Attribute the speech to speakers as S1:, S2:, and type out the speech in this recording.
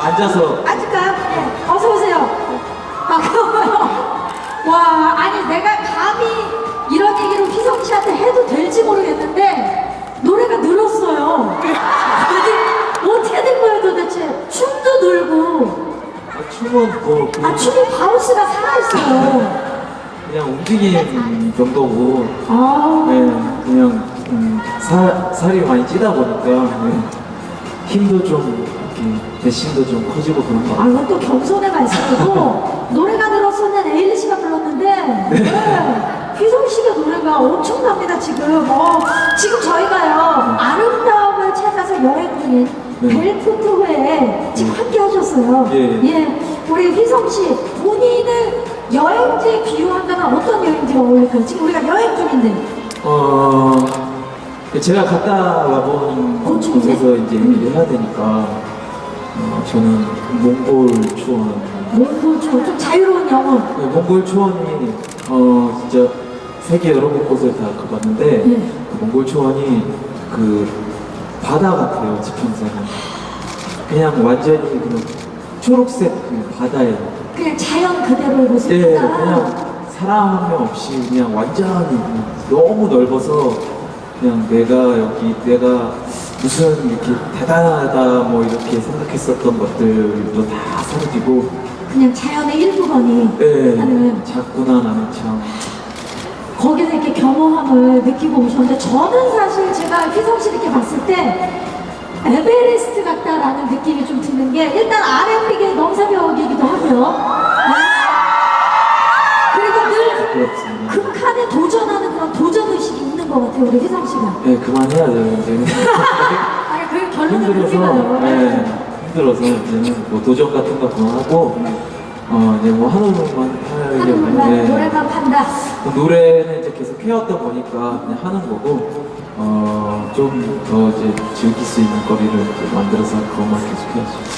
S1: 앉아서
S2: 앉을까요? 네. 어서 오세요. 반가워요. 와, 아니 내가 감히 이런 얘기를 휘성 씨한테 해도 될지 모르겠는데 노래가 늘었어요. 아니 어떻게 된 거예요 도대체? 춤도 늘고,
S1: 아, 춤은 뭐
S2: 아 춤이 바운스가 살아있어요.
S1: 그냥 움직이는 정도고
S2: 아,
S1: 네, 그냥 음, 살, 살이 많이 찌다 보니까 네, 힘도 좀 이렇게 대심도 좀 커지고 그런
S2: 거아 이건 또 겸손의 말씀이고 노래가 늘었었는 에일리 씨가 불렀는데 네. 휘성 씨가 노래가 엄청납니다 지금. 어, 지금 저희가요 아름다움을 찾아서 여행 중인
S1: 네.
S2: 벨프트회에 지금 함께 하셨어요.
S1: 예.
S2: 우리 휘성 씨 본인을 여행지에 비유한다면 어떤 여행지가 어울릴까요? 지금 우리가 여행 중인데.
S1: 어, 제가 갔다 와본
S2: 고추
S1: 곳에서 이제 얘기를 해야 되니까 어, 저는 몽골 초원
S2: 몽골 좀, 좀 자유로운 영어.
S1: 네, 몽골 초원이 어 진짜 세계 여러 곳을 다 가봤는데
S2: 예.
S1: 그 몽골 초원이 그 바다 같아요 지평선은 그냥 완전히 그 초록색 그 바다예요.
S2: 그냥 자연 그대로의
S1: 예,
S2: 모습이다.
S1: 그냥 사람 한 명 없이 그냥 완전히 그냥 너무 넓어서 그냥 내가 여기 내가 무슨 이렇게 대단하다 뭐 이렇게 생각했었던 것들도 다 사라지고
S2: 그냥 자연의 일부분이
S1: 예,
S2: 하는
S1: 작구나 나는 참
S2: 거기서 이렇게 겸허함을 느끼고 오셨는데 저는 사실 제가 휘성 씨 이렇게 봤을 때 에베레스트 같다라는 느낌이 좀 드는 게 일단 R&B계 넘사벽이기도 하고요. 네. 그리고 늘. 극한에 도전하는 그런 도전 의식이 있는 것 같아요 우리 휘성 씨가.
S1: 예, 그만해야죠 이제
S2: 아니 그 결론은 그렇게
S1: 힘들어서. 예, 힘들어서 이제는 뭐 도전 같은 거 그만하고 어 이제 뭐 하는 것만 하려고 예.
S2: 노래만 판다.
S1: 노래는 이제 계속 해왔던 거니까 그냥 하는 거고 어좀 더 이제 즐길 수 있는 거리를 이제 만들어서 그것만 계속 해야죠.